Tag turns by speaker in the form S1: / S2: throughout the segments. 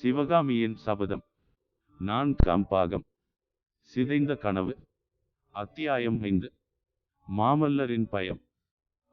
S1: சிவகாமியின் சபதம். நான் கம்பாகம். சிதைந்த கனவு. அத்தியாயம் ஐந்து. மாமல்லரின் பயம்.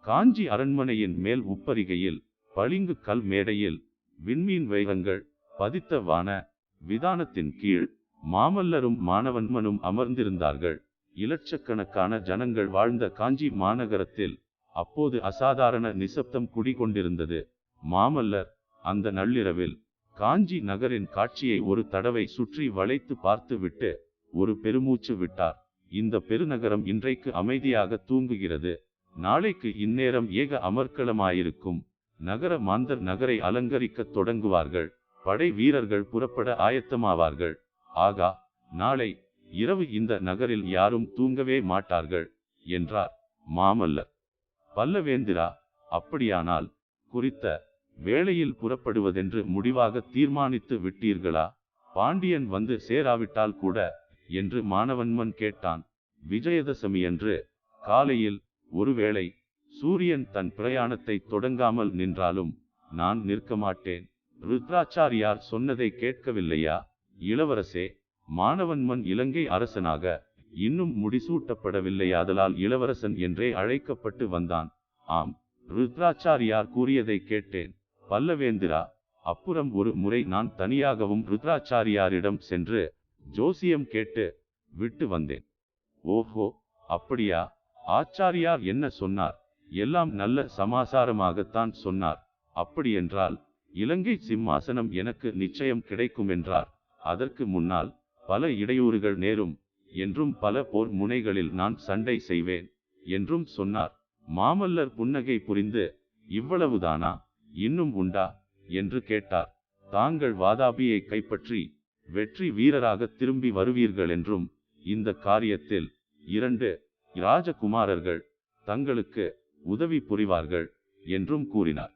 S1: காஞ்சி அரண்மனையின் மேல் உப்பரிகையில் பளிங்கு கல் மேடையில் விண்மீன் வைரங்கள் பதித்த வான விதானத்தின் கீழ் மாமல்லரும் மாணவன்மனும் அமர்ந்திருந்தார்கள். இலட்சக்கணக்கான ஜனங்கள் வாழ்ந்த காஞ்சி மாநகரத்தில் அப்போது அசாதாரண நிசப்தம் குடிகொண்டிருந்தது. மாமல்லர் அந்த நள்ளிரவில் காஞ்சி நகரின் காட்சியை ஒரு தடவை சுற்றி வளைத்து பார்த்துவிட்டு ஒரு பெருமூச்சு விட்டார். இந்த பெருநகரம் இன்றைக்கு அமைதியாக தூங்குகிறது. நாளைக்கு இந்நேரம் ஏக அமர்க்களமாயிருக்கும். நகர மாந்தர் நகரை அலங்கரிக்கத் தொடங்குவார்கள். படை வீரர்கள் புறப்பட ஆயத்தமாவார்கள். ஆகா நாளை இரவு இந்த நகரில் யாரும் தூங்கவே மாட்டார்கள் என்றார் மாமல்லர். பல்லவேந்திரா அப்படியானால் குறித்த வேளையில் புறப்படுவதென்று முடிவாக தீர்மானித்து விட்டீர்களா? பாண்டியன் வந்து சேராவிட்டால் கூட? என்று மாணவன்மன் கேட்டான். விஜயதசமியன்று காலையில் ஒருவேளை சூரியன் தன் பிரயாணத்தை தொடங்காமல் நின்றாலும் நான் நிற்க மாட்டேன். ருத்ராச்சாரியார் சொன்னதை கேட்கவில்லையா? இளவரசே மாணவன்மன் இலங்கை அரசனாக இன்னும் முடிசூட்டப்படவில்லையாதலால் இளவரசன் என்றே அழைக்கப்பட்டு வந்தான். ஆம் ருத்ராச்சாரியார் கூறியதை கேட்டேன். பல்லவேந்திரா அப்புறம் ஒரு முறை நான் தனியாகவும் ருத்ராச்சாரியாரிடம் சென்று ஜோசியம் கேட்டு விட்டு வந்தேன். ஓஹோ அப்படியா? ஆச்சாரியார் என்ன சொன்னார்? எல்லாம் நல்ல சமாசாரமாகத்தான் சொன்னார். அப்படியென்றால் இலங்கை சிம்மாசனம் எனக்கு நிச்சயம் கிடைக்கும் என்றார். அதற்கு முன்னால் பல இடையூறுகள் நேரும் என்றும் பல போர் முனைகளில் நான் சண்டை செய்வேன் என்றும் சொன்னார். மாமல்லர் புன்னகை புரிந்து இவ்வளவுதானா? இன்னும் உண்டா? என்று கேட்டார். தாங்கள் வாதாபியை கைப்பற்றி வெற்றி வீரராக திரும்பி வருவீர்கள் என்றும் இந்த காரியத்தில் இரண்டு ராஜகுமாரர்கள் தங்களுக்கு உதவி புரிவார்கள் என்றும் கூறினார்.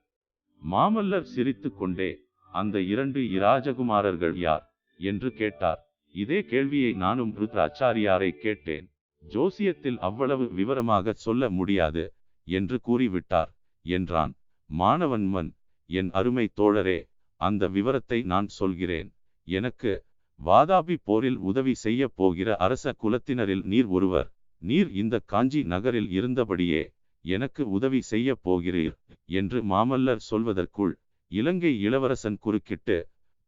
S1: மாமல்லர் சிரித்துக் கொண்டே அந்த இரண்டு இராஜகுமாரர்கள் யார்? என்று கேட்டார். இதே கேள்வியை நானும் ருத்ராச்சாரியாரை கேட்டேன். ஜோசியத்தில் அவ்வளவு விவரமாக சொல்ல முடியாது என்று கூறிவிட்டார் என்றான். மாணவன்மன் என் அருமை தோழரே அந்த விவரத்தை நான் சொல்கிறேன். எனக்கு வாதாபி போரில் உதவி செய்ய போகிற அரச குலத்தினரில் நீர் ஒருவர். நீர் இந்த காஞ்சி நகரில் இருந்தபடியே எனக்கு உதவி செய்ய போகிறீர் என்று மாமல்லர் சொல்வதற்குள் இலங்கை இளவரசன் குறுக்கிட்டு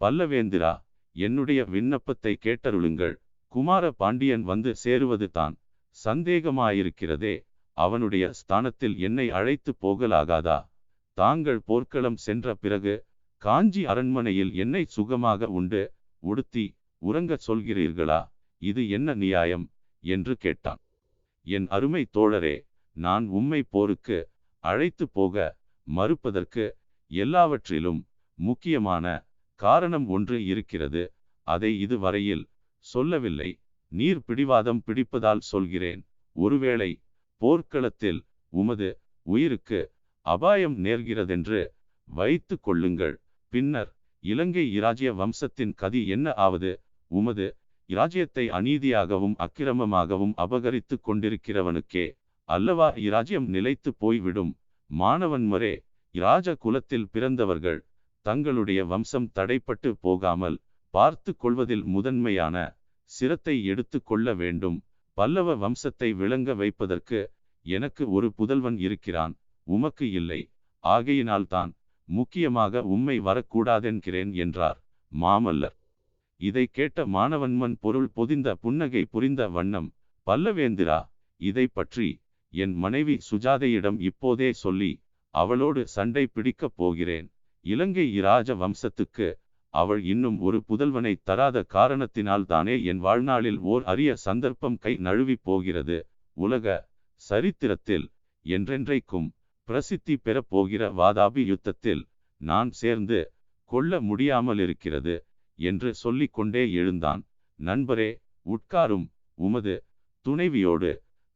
S1: பல்லவேந்திரா என்னுடைய விண்ணப்பத்தை கேட்டருளுங்கள். குமார பாண்டியன் வந்து சேருவது தான் சந்தேகமாயிருக்கிறதே. அவனுடைய ஸ்தானத்தில் என்னை அழைத்து போகலாகாதா? தாங்கள் போர்க்களம் சென்ற பிறகு காஞ்சி அரண்மனையில் என்னை சுகமாக உண்டு உடுத்தி உறங்கச் சொல்கிறீர்களா? இது என்ன நியாயம்? என்று கேட்டான். என் அருமை தோழரே நான் உம்மை போருக்கு அழைத்து போக மறுப்பதற்கு எல்லாவற்றிலும் முக்கியமான காரணம் ஒன்று இருக்கிறது. அதை இதுவரையில் சொல்லவில்லை. நீர் பிடிவாதம் பிடிப்பதால் சொல்கிறேன். ஒருவேளை போர்க்களத்தில் உமது உயிருக்கு அபாயம் நேர்கிறதென்று வைத்து கொள்ளுங்கள். பின்னர் இலங்கை இராஜ்ய வம்சத்தின் கதி என்ன ஆவது? உமது இராஜ்யத்தை அநீதியாகவும் அக்கிரமமாகவும் அபகரித்து கொண்டிருக்கிறவனுக்கே அல்லவா இராஜ்யம் நிலைத்து போய்விடும்? மாணவன்மரே இராஜ குலத்தில் பிறந்தவர்கள் தங்களுடைய வம்சம் தடைப்பட்டு போகாமல் பார்த்து கொள்வதில் முதன்மையான சிரத்தை எடுத்து கொள்ள வேண்டும். பல்லவ வம்சத்தை விளங்க வைப்பதற்கு எனக்கு ஒரு புதல்வன் இருக்கிறான். உமக்கு இல்லை. ஆகையினால்தான் முக்கியமாக உம்மை வரக்கூடாதென்கிறேன் என்றார் மாமல்லர். இதை கேட்ட மாணவன்மன் பொருள் பொதிந்த புன்னகை புரிந்த வண்ணம் பல்லவேந்திரா இதை பற்றி என் மனைவி சுஜாதையிடம் இப்போதே சொல்லி அவளோடு சண்டை பிடிக்கப் போகிறேன். இலங்கை இராஜ வம்சத்துக்கு அவள் இன்னும் ஒரு புதல்வனை தராத காரணத்தினால் தானே என் வாழ்நாளில் ஓர் அரிய சந்தர்ப்பம் கை நழுவி போகிறது. உலக சரித்திரத்தில் என்றென்றைக்கும் பிரசித்தி பெறப் போகிற வாதாபி யுத்தத்தில் நான் சேர்ந்து கொள்ள முடியாமலிருக்கிறது என்று சொல்லிக்கொண்டே எழுந்தான். நண்பரே உட்காரும் உமது துணைவியோடு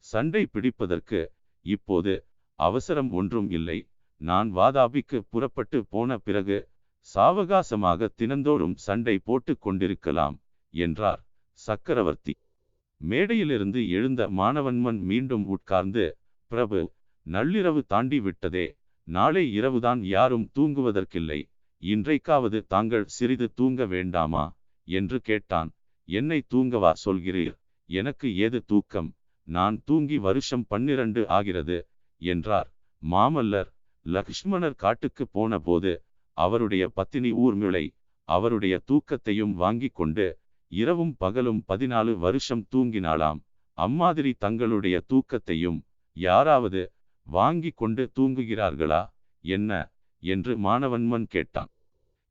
S1: சண்டை பிடிப்பதற்கு இப்போது அவசரம் ஒன்றும் இல்லை. நான் வாதாபிக்கு புறப்பட்டு போன பிறகு சாவகாசமாக தினந்தோறும் சண்டை போட்டு கொண்டிருக்கலாம் என்றார் சக்கரவர்த்தி. மேடையிலிருந்து எழுந்த மாணவன்மன் மீண்டும் உட்கார்ந்து பிரபு நள்ளிரவு தாண்டி விட்டதே. நாளை இரவுதான் யாரும் தூங்குவதற்கில்லை. இன்றைக்காவது தாங்கள் சிறிது தூங்க வேண்டாமா? என்று கேட்டான். என்னை தூங்கவா சொல்கிறீர்? எனக்கு ஏது தூக்கம்? நான் தூங்கி வருஷம் பன்னிரண்டு ஆகிறது என்றார். மாமல்லர் லக்ஷ்மணர் காட்டுக்கு போன போது அவருடைய பத்தினி ஊர்மிளை அவருடைய தூக்கத்தையும் வாங்கி கொண்டு இரவும் பகலும் பதினாலு வருஷம் தூங்கினாளாம். அம்மாதிரி தங்களுடைய தூக்கத்தையும் யாராவது வாங்கி கொண்டு தூங்குகிறார்களா? என்ன? என்று மாணவன்மன் கேட்டான்.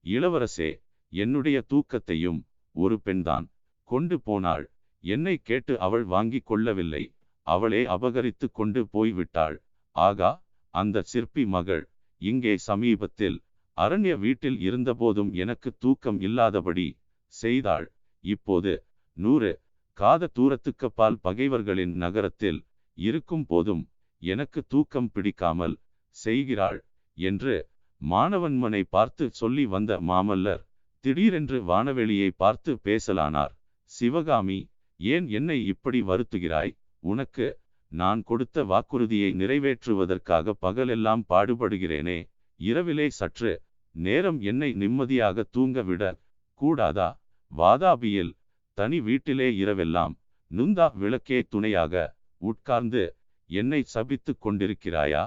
S1: இளவரசே என்னுடைய தூக்கத்தையும் ஒரு பெண்தான் கொண்டு போனாள். என்னை கேட்டு அவள் வாங்கி கொள்ளவில்லை. அவளே அபகரித்து கொண்டு போய்விட்டாள். ஆகா அந்த சிற்பி மகள் இங்கே சமீபத்தில் அரண்ய வீட்டில் இருந்தபோதும் எனக்கு தூக்கம் இல்லாதபடி செய்தாள். இப்போது நூறு காத தூரத்துக்கப்பால் பகைவர்களின் நகரத்தில் இருக்கும் போதும் எனக்கு தூக்கம் பிடிக்காமல் செய்கிறாள் என்று மாணவன்மனை பார்த்து சொல்லி வந்த மாமல்லர் திடீரென்று வானவெளியை பார்த்து பேசலானார். சிவகாமி ஏன் என்னை இப்படி வருத்துகிறாய்? உனக்கு நான் கொடுத்த வாக்குறுதியை நிறைவேற்றுவதற்காக பகலெல்லாம் பாடுபடுகிறேனே. இரவிலே சற்று நேரம் என்னை நிம்மதியாக தூங்க விட கூடாதா? வாதாபியில் தனி வீட்டிலே இரவெல்லாம் நுந்தா விளக்கே துணையாக உட்கார்ந்து என்னை சபித்து கொண்டிருக்கிறாயா?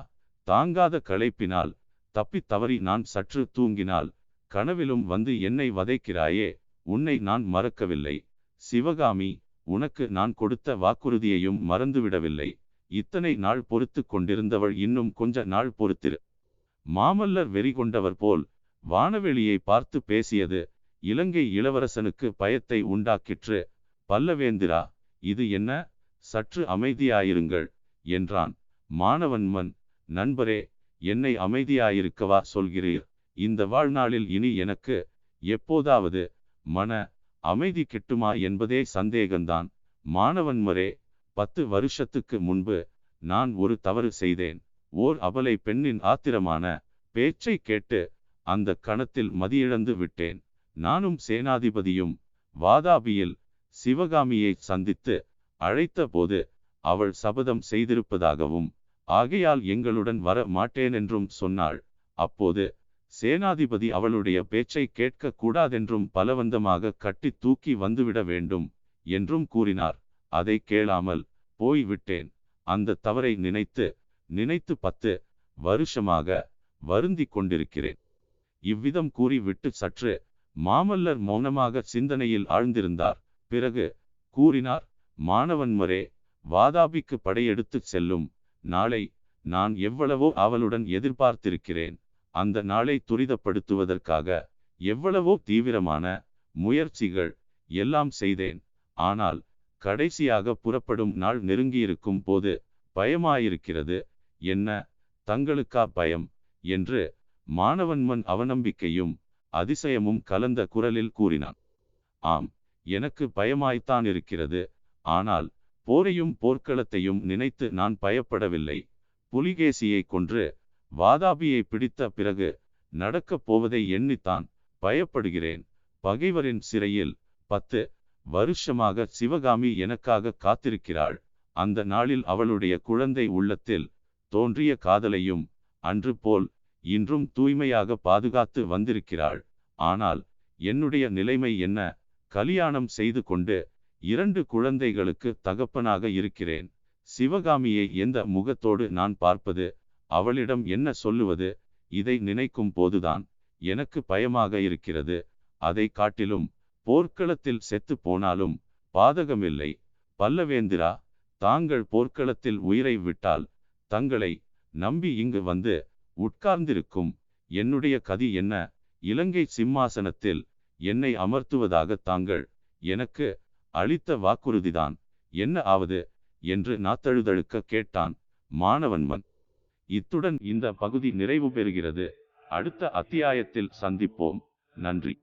S1: தாங்காத களைப்பினால் தப்பி தவறி நான் சற்று தூங்கினால் கனவிலும் வந்து என்னை வதைக்கிறாயே உன்னை நான் மறக்கவில்லை. சிவகாமி உனக்கு நான் கொடுத்த வாக்குறுதியையும் மறந்துவிடவில்லை. இத்தனை நாள் பொறுத்து கொண்டிருந்தவள் இன்னும் கொஞ்ச நாள் பொறுத்திரு. மாமல்லர் வெறி கொண்டவர் போல் வானவெளியை பார்த்து பேசியது இலங்கை இளவரசனுக்கு பயத்தை உண்டாக்கிற்று. பல்லவேந்திரா இது என்ன? சற்று அமைதியாயிருங்கள். என்றான். மாணவன்மன் நண்பரே என்னை அமைதியாயிருக்கவா சொல்கிறீர்? இந்த வாழ்நாளில் இனி எனக்கு எப்போதாவது மன அமைதி கிட்டுமா என்பதே சந்தேகம்தான் மாணவன்மரே பத்து வருஷத்துக்கு முன்பு நான் ஒரு தவறு செய்தேன். ஓர் அபலை பெண்ணின் ஆத்திரமான பேச்சை கேட்டு அந்த கணத்தில் மதியிழந்து விட்டேன். நானும் சேனாதிபதியும் வாதாபியில் சிவகாமியை சந்தித்து அழைத்த போது அவள் சபதம் செய்திருப்பதாகவும் ஆகையால் எங்களுடன் வர மாட்டேனென்றும் சொன்னாள். அப்போது சேனாதிபதி அவளுடைய பேச்சை கேட்க கூடாதென்றும் பலவந்தமாக கட்டி தூக்கி வந்துவிட வேண்டும் என்றும் கூறினார். அதை கேளாமல் போய் விட்டேன். அந்த தவறை நினைத்து நினைத்து பத்து வருஷமாக வருந்தி கொண்டிருக்கிறேன். இவ்விதம் கூறிவிட்டு சற்று மாமல்லர் மௌனமாக சிந்தனையில் ஆழ்ந்திருந்தார். பிறகு கூறினார் மாணவன்மரே வாதாபிக்கு படையெடுத்துச் செல்லும் நாளை நான் எவ்வளவோ அவளுடன் எதிர்பார்த்திருக்கிறேன். அந்த நாளை துரிதப்படுத்துவதற்காக எவ்வளவோ தீவிரமான முயற்சிகள் எல்லாம் செய்தேன். ஆனால் கடைசியாக புறப்படும் நாள் நெருங்கியிருக்கும் போது பயமாயிருக்கிறது. என்ன? தங்களுக்கா பயம்? என்று மாணவன்மன் அவநம்பிக்கையும் அதிசயமும் கலந்த குரலில் கூறினான். ஆம் எனக்கு பயமாய்த்தான் இருக்கிறது. ஆனால் போரையும் போர்க்களத்தையும் நினைத்து நான் பயப்படவில்லை. புலிகேசியை கொன்று வாதாபியை பிடித்த பிறகு நடக்கப் போவதை எண்ணித்தான். பயப்படுகிறேன். பகைவரின் சிறையில் பத்து வருஷமாக சிவகாமி எனக்காக காத்திருக்கிறாள். அந்த நாளில் அவளுடைய குழந்தை உள்ளத்தில் தோன்றிய காதலையும் அன்று போல் இன்றும் தூய்மையாக பாதுகாத்து வந்திருக்கிறாள். ஆனால் என்னுடைய நிலைமை என்ன? கலியாணம் செய்து கொண்டு இரண்டு குழந்தைகளுக்கு தகப்பனாக இருக்கிறேன். சிவகாமியை எந்த முகத்தோடு நான் பார்ப்பது அவளிடம் என்ன சொல்லுவது இதை நினைக்கும் போதுதான். எனக்கு பயமாக இருக்கிறது. அதை காட்டிலும் போர்க்களத்தில் செத்து போனாலும் பாதகமில்லை. பல்லவேந்திரா தாங்கள் போர்க்களத்தில் உயிரை விட்டால் தங்களை நம்பி இங்கு வந்து உட்கார்ந்திருக்கும் என்னுடைய கதி என்ன? இலங்கை சிம்மாசனத்தில் என்னை அமர்த்துவதாக தாங்கள் எனக்கு அளித்த வாக்குறுதிதான். என்ன ஆவது? என்று நாத்தழுதழுக்க கேட்டான் மாணவன்மன். இத்துடன் இந்த பகுதி நிறைவு பெறுகிறது. அடுத்த அத்தியாயத்தில் சந்திப்போம். நன்றி.